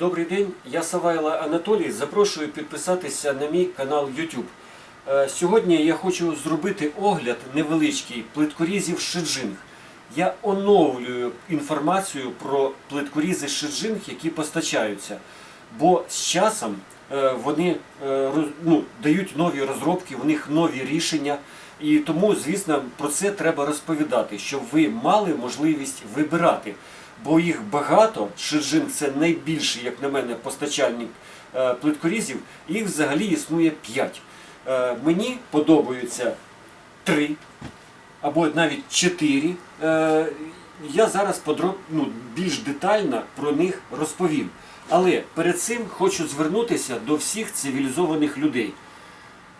Добрий день, я Савайла Анатолій. Запрошую підписатися на мій канал YouTube. Е, Сьогодні я хочу зробити огляд невеличкий плиткорізів Шиджинг. Я оновлюю інформацію про плиткорізи Шиджинг, які постачаються. Бо з часом е, вони е, ну, дають нові розробки, в них нові рішення. І тому, звісно, про це треба розповідати, щоб ви мали можливість вибирати. Бо їх багато. Шиджин це найбільший, як на мене, постачальник е, плиткорізів. Їх взагалі існує 5. Е, мені подобаються 3 або навіть 4. Е, я зараз подроб... ну, більш детально про них розповім. Але перед цим хочу звернутися до всіх цивілізованих людей.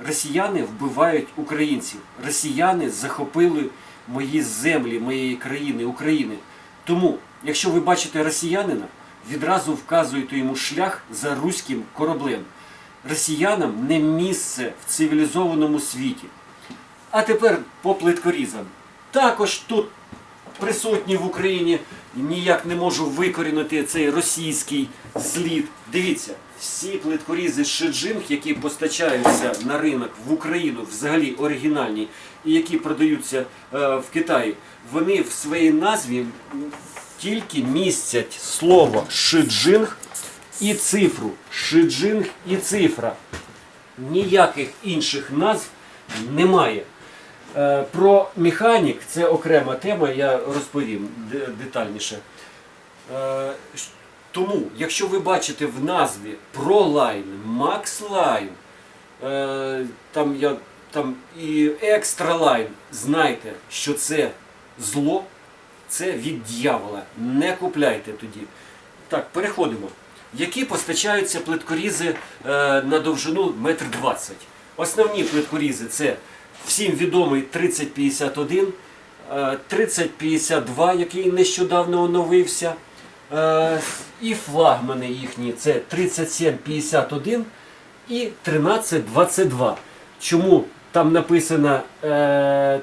Росіяни вбивають українців. Росіяни захопили мої землі, моєї країни, України. Тому, якщо ви бачите росіянина, відразу вказуєте йому шлях за руським кораблем. Росіянам не місце в цивілізованому світі. А тепер по плиткорізам. Також тут присутні в Україні ніяк не можу викорінити цей російський слід. Дивіться, всі плиткорізи Шиджинг, які постачаються на ринок в Україну, взагалі оригінальні, і які продаються е, в Китаї, вони в своїй назві тільки містять слово Шиджинг і цифру. Шиджинг і цифра. Ніяких інших назв немає. Е, Про механік це окрема тема, я розповім детальніше. Е, Тому, якщо ви бачите в назві ProLine, MaxLine, е, там, я, там і Extraline, знайте, що це зло, це від дьявола. Не купляйте тоді. Так, переходимо. Які постачаються плиткорізи е, на довжину 1,20 м? Основні плиткорізи це всім відомий 3051, е, 3052, який нещодавно оновився. Е, І флагмани їхні це 3751 і 1322. Чому там написано е,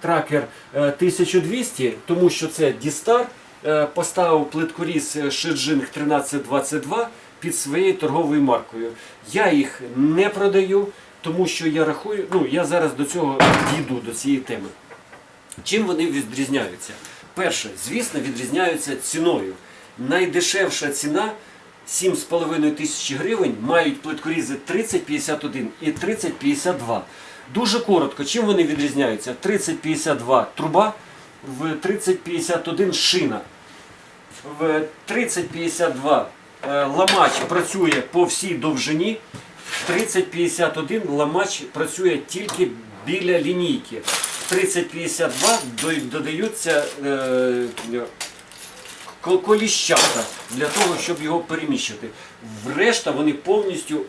тракер е, 1200, тому що це Дістар е, поставив плиткоріз е, Шиджинг 1322 під своєю торговою маркою. Я їх не продаю, тому що я рахую, ну я зараз до цього дійду до цієї теми. Чим вони відрізняються? Перше, звісно, відрізняються ціною. Найдешевша ціна 7,5 тисячі гривень мають плиткорізи 3051 і 3052. Дуже коротко, чим вони відрізняються? 3052 труба, в 3051 шина. В 3052 е, ламач працює по всій довжині, в 3051 ламач працює тільки біля лінійки. В 3052 додаються е, коліщата для того, щоб його переміщити. Врешта вони повністю,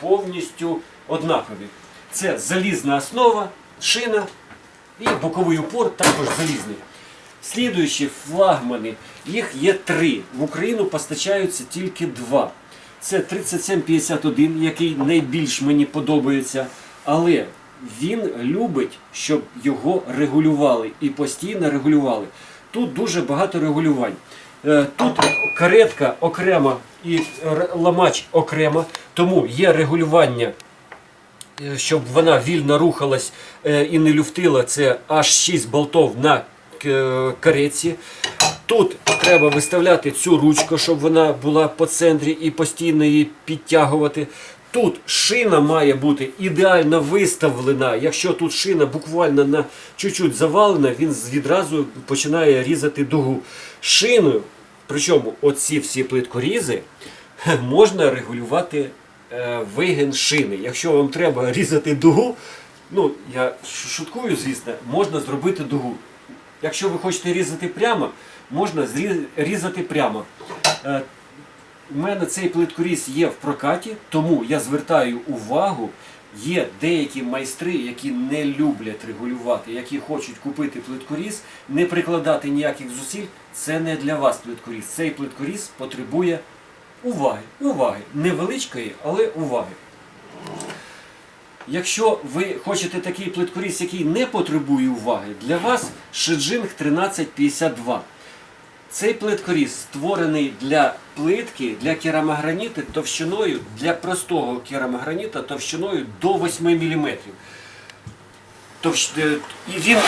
повністю однакові. Це залізна основа, шина і боковий упор також залізний. Слідуючі флагмани, їх є три. В Україну постачаються тільки два. Це 3751, який найбільш мені подобається, але він любить, щоб його регулювали і постійно регулювали. Тут дуже багато регулювань. Е, Тут каретка окрема і ламач окремо, тому є регулювання щоб вона вільно рухалась е, і не люфтила, це аж 6 болтов на кареці. Тут треба виставляти цю ручку, щоб вона була по центрі і постійно її підтягувати. Тут шина має бути ідеально виставлена. Якщо тут шина буквально на чуть-чуть завалена, він відразу починає різати дугу. Шиною, причому оці всі плиткорізи, можна регулювати е, вигін шини. Якщо вам треба різати дугу, ну я шуткую, звісно, можна зробити дугу. Якщо ви хочете різати прямо, можна різати прямо. Е, У мене цей плиткоріз є в прокаті, тому я звертаю увагу. Є деякі майстри, які не люблять регулювати, які хочуть купити плиткоріз, не прикладати ніяких зусиль. Це не для вас плиткоріз. Цей плиткоріз потребує уваги. Уваги. Невеличкої, але уваги. Якщо ви хочете такий плиткоріз, який не потребує уваги, для вас Шиджинг 1352. Цей плиткоріз створений для плитки, для керамограніту товщиною, для простого керамограніта товщиною до 8 мм. Товщ... е, І він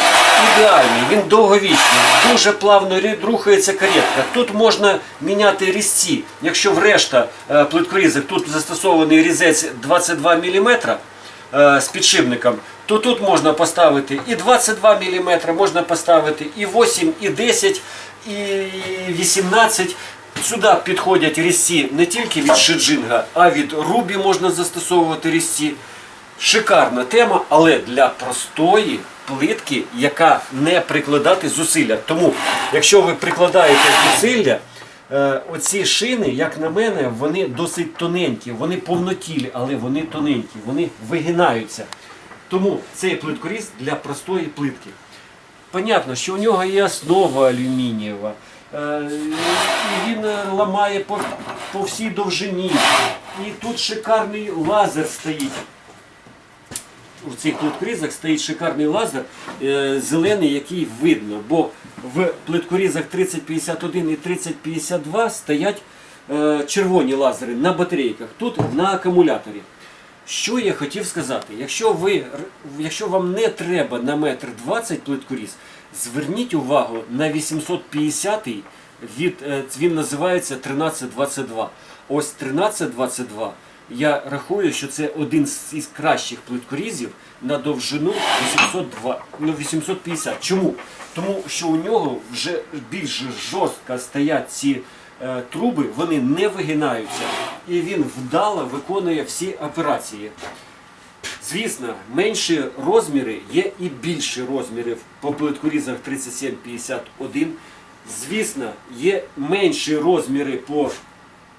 ідеальний, він довговічний, дуже плавно рухається каретка. Тут можна міняти різці. Якщо в решта е, плиткорізок тут застосований різець 22 мм з підшипником, то тут можна поставити і 22 мм, можна поставити і 8, і 10, і 18. Сюди підходять різці не тільки від шиджинга, а від рубі можна застосовувати різці. Шикарна тема, але для простої плитки, яка не прикладати зусилля. Тому, якщо ви прикладаєте зусилля, е, оці шини, як на мене, вони досить тоненькі, вони повнотілі, але вони тоненькі, вони вигинаються. Тому цей плиткоріз для простої плитки. Понятно, що у нього є основа алюмінієва. е, І він ламає по, по всій довжині. І тут шикарний лазер стоїть. У цих плиткорізах стоїть шикарний лазер е, зелений, який видно. Бо в плиткорізах 3051 і 3052 стоять е, червоні лазери на батарейках, тут на акумуляторі. Що я хотів сказати? Якщо, ви, якщо вам не треба на метр 20 плиткоріз, зверніть увагу на 850 від, е, він називається 1322. Ось 1322 я рахую, що це один з кращих плиткорізів на довжину 802, ну, 850. Чому? Тому що у нього вже більш жорстко стоять ці е, труби, вони не вигинаються, і він вдало виконує всі операції. Звісно, менші розміри є і більші розміри по плиткорізах 3751. Звісно, є менші розміри по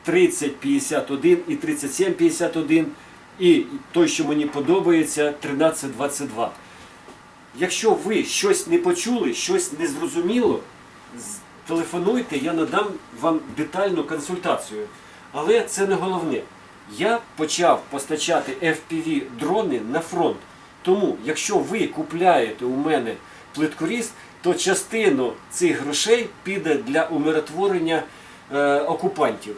3051 і 3751. І той, що мені подобається, 1322. Якщо ви щось не почули, щось не зрозуміло, телефонуйте, я надам вам детальну консультацію. Але це не головне. Я почав постачати FPV дрони на фронт. Тому, якщо ви купляєте у мене плиткоріз, то частину цих грошей піде для умиротворення е, окупантів.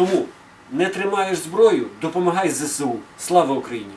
Тому не тримаєш зброю, допомагай ЗСУ. Слава Україні!